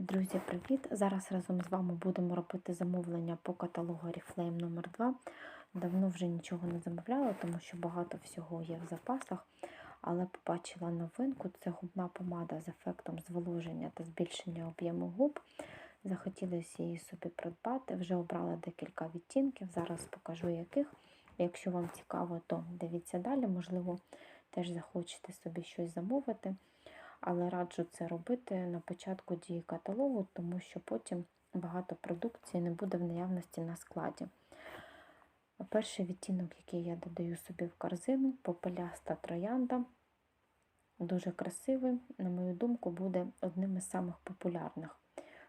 Друзі, привіт! Зараз разом з вами будемо робити замовлення по каталогу Oriflame номер 2 Давно вже нічого не замовляла, тому що багато всього є в запасах. Але побачила новинку: це губна помада з ефектом зволоження та збільшення об'єму губ. Захотілося її собі придбати. Вже обрала декілька відтінків. Зараз покажу яких. Якщо вам цікаво, то дивіться далі, можливо, теж захочете собі щось замовити але раджу це робити на початку дії каталогу, тому що потім багато продукції не буде в наявності на складі. Перший відтінок, який я додаю собі в корзину, попеляста троянда. Дуже красивий, на мою думку, буде одним із самих популярних.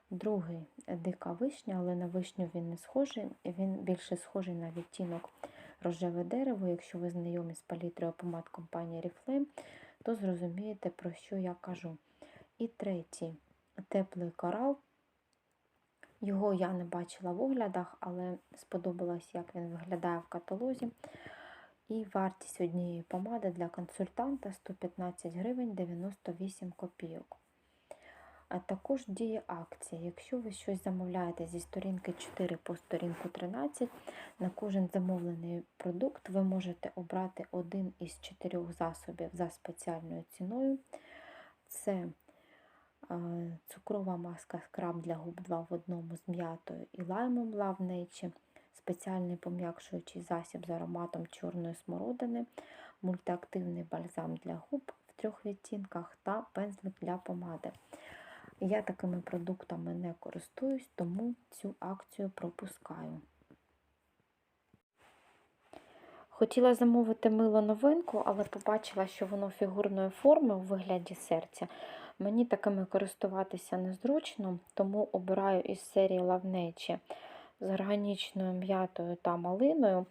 Другий дика вишня, але на вишню він не схожий, він більше схожий на відтінок рожеве дерево. Якщо ви знайомі з палітрою помад компанії Reflame, то зрозумієте, про що я кажу. І третій теплий корал. Його я не бачила в оглядах, але сподобалось, як він виглядає в каталозі. І вартість однієї помади для консультанта 115 гривень 98 копійок. А також діє акція. Якщо ви щось замовляєте зі сторінки 4 по сторінку 13, на кожен замовлений продукт ви можете обрати один із чотирьох засобів за спеціальною ціною. Це цукрова маска скраб для губ 2 в одному з м'ятою і лаймом Love спеціальний пом'якшуючий засіб з ароматом чорної смородини, мультиактивний бальзам для губ в трьох відтінках та пензлик для помади. Я такими продуктами не користуюсь, тому цю акцію пропускаю. Хотіла замовити мило новинку, але побачила, що воно фігурної форми у вигляді серця. Мені такими користуватися незручно, тому обираю із серії Лавнечі з органічною м'ятою та малиною.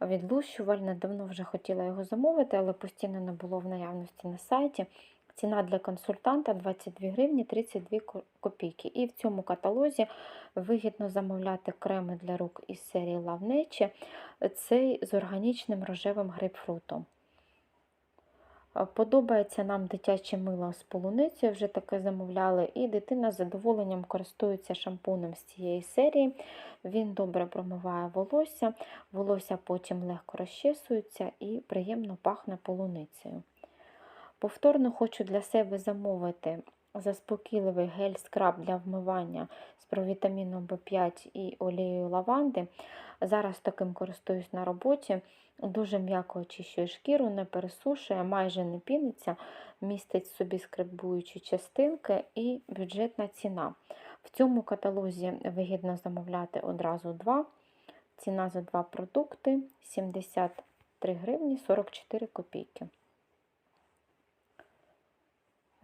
Відлущувальне, давно вже хотіла його замовити, але постійно не було в наявності на сайті. Ціна для консультанта 22 гривні 32 копійки. І в цьому каталозі вигідно замовляти креми для рук із серії Nature, цей з органічним рожевим грейпфрутом. Подобається нам дитяче мило з полуницею, вже таке замовляли, і дитина з задоволенням користується шампунем з цієї серії. Він добре промиває волосся, волосся потім легко розчесується і приємно пахне полуницею. Повторно хочу для себе замовити заспокійливий гель-скраб для вмивання з провітаміном В5 і олією лаванди. Зараз таким користуюсь на роботі. Дуже м'яко очищує шкіру, не пересушує, майже не піниться, містить собі скребуючі частинки і бюджетна ціна. В цьому каталозі вигідно замовляти одразу два. Ціна за два продукти 73 гривні 44 копійки.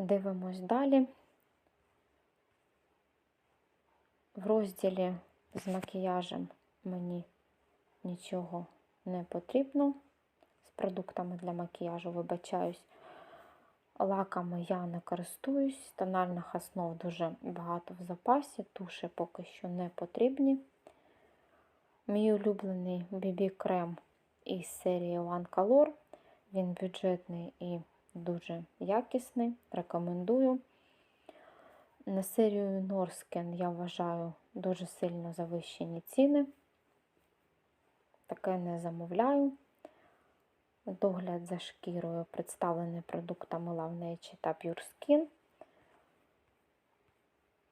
Дивимось далі. В розділі з макіяжем мені нічого не потрібно. З продуктами для макіяжу, вибачаюсь, лаками я не користуюсь, тональних основ дуже багато в запасі, туші поки що не потрібні. Мій улюблений BB-крем із серії One Color. Він бюджетний і дуже якісний, рекомендую. На серію Norsken, я вважаю, дуже сильно завищені ціни. Таке не замовляю. Догляд за шкірою представлений продуктами Love Nature та Pure Skin.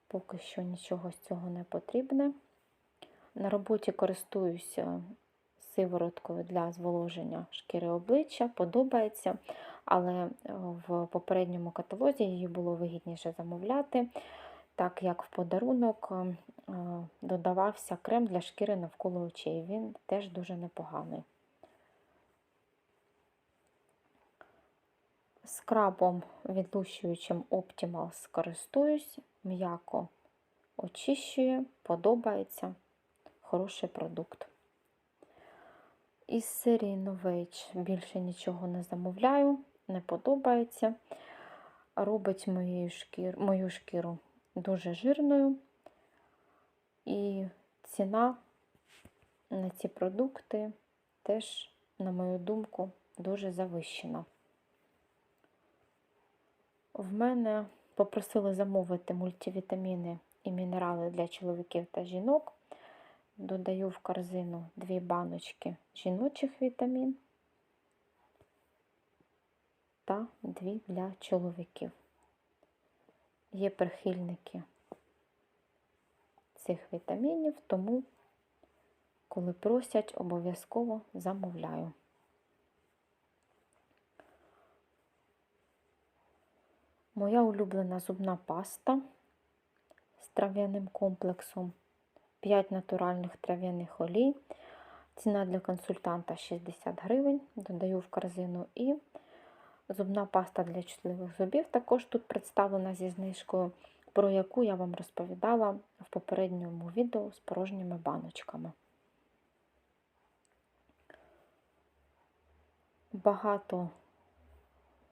Поки що нічого з цього не потрібне. На роботі користуюся сивороткою для зволоження шкіри обличчя, подобається, але в попередньому каталозі її було вигідніше замовляти, так як в подарунок е, додавався крем для шкіри навколо очей. Він теж дуже непоганий. Скрабом відлущуючим Optimal скористуюсь, м'яко очищує, подобається хороший продукт. Із серії Novage більше нічого не замовляю, не подобається. Робить мою шкіру, мою шкіру дуже жирною. І ціна на ці продукти теж, на мою думку, дуже завищена. В мене Попросили замовити мультивітаміни і мінерали для чоловіків та жінок. Додаю в корзину дві баночки жіночих вітамін та дві для чоловіків. Є прихильники цих вітамінів, тому, коли просять, обов'язково замовляю. Моя улюблена зубна паста з трав'яним комплексом, 5 натуральних трав'яних олій. Ціна для консультанта 60 гривень. Додаю в корзину і зубна паста для чутливих зубів. Також тут представлена зі знижкою, про яку я вам розповідала в попередньому відео з порожніми баночками. Багато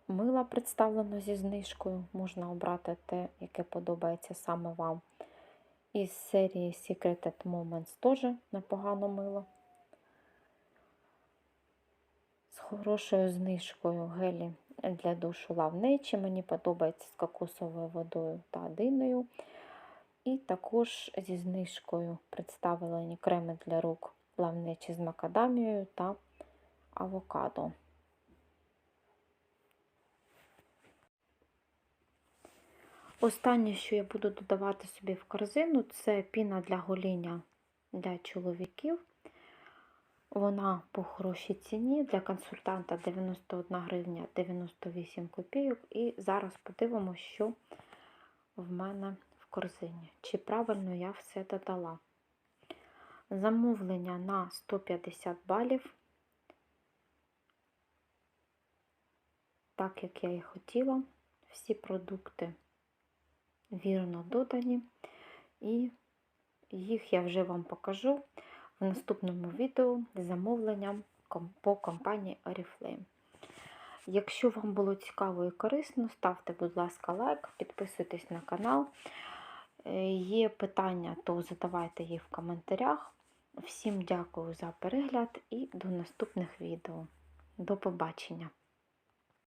мила представлено зі знижкою. Можна обрати те, яке подобається саме вам. Із серії Secreted Moments теж непогано мило. З хорошою знижкою гелі для душу Nature. Мені подобається з кокосовою водою та диною. І також зі знижкою представлені креми для рук Nature з макадамією та авокадо. Останнє, що я буду додавати собі в корзину, це піна для гоління для чоловіків. Вона по хорошій ціні для консультанта 91 гривня 98 копійок. І зараз подивимося, що в мене в корзині. Чи правильно я все додала. Замовлення на 150 балів, так як я і хотіла, всі продукти вірно додані, і їх я вже вам покажу в наступному відео замовленням по компанії Oriflame. Якщо вам було цікаво і корисно, ставте, будь ласка, лайк, підписуйтесь на канал. Е, Є питання, то задавайте їх в коментарях. Всім дякую за перегляд і до наступних відео. До побачення!